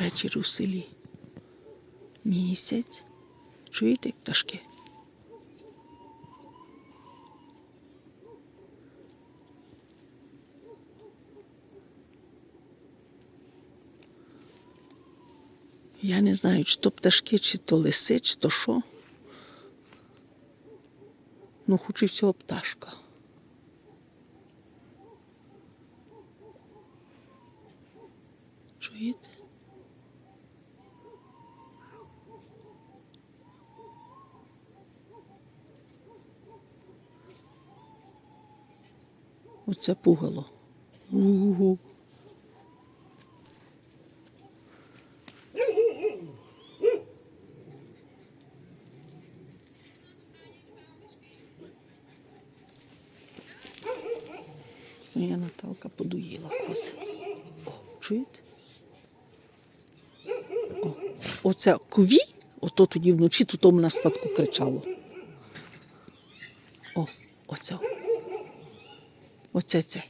Вечір у селі. Місяць. Чуєте, пташки? Я не знаю, чи то пташки, чи то лиси, чи то що. Ну, хоч і всього пташка. Чуєте? Оце пугало. Угу. Моя Наталка подоїла кози. О, чуєте? О, оце кові, ото тоді вночі тут у нас садку кричало. О, оце. Оце це.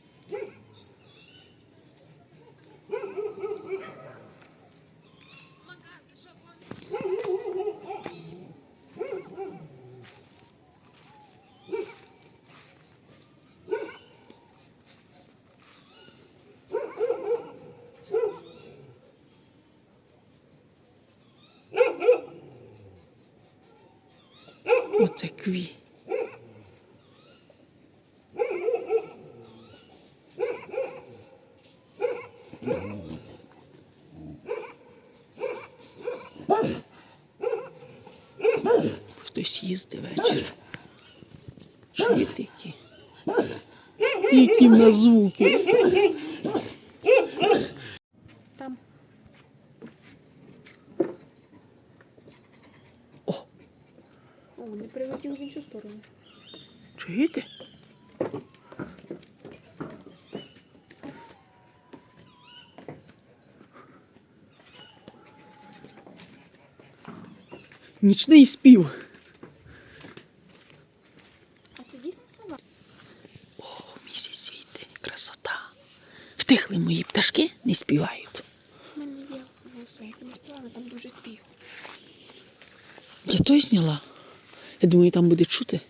Оце кві. Хтось їздить вечір. Чуєте які? Нас звуки. Там. О, О, не прилетів в іншу сторону. чуєте? Нічний спів. А це дійсно сова? О, місяць світи, красота. Втихли мої пташки, не співають. У мене є голосу, не співала, там дуже тихо. Я той зняла. Я думаю, там буде чути.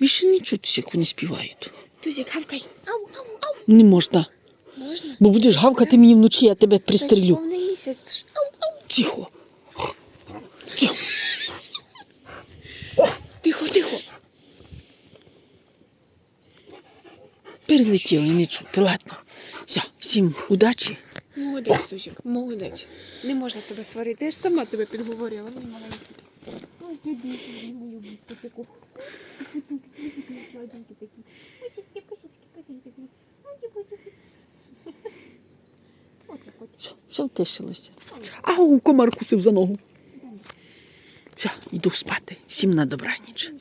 Більше не чути, як вони співають. Тузік, гавкай. Ау, ау, ау. Не можна. Можна? Бо будеш гавкати мені вночі, я тебе Це ж повний місяць. Ау, ау. Тихо. Тихо. Тихо, тихо. Перелетіли, не чути. Ладно. Все, всім удачі. Молодець, Тузік, молодець. Не можна тебе сварити, я ж сама тебе підговорила, ну маленький. Ось іди сюди, мою бутику. Сладенькі такі. Пусічки, пусічки, пусічки. Ой, пусічки. От так. Все, все втишилося. Ау, комар кусив за ногу. Все, йду спати. Всім на добраніч.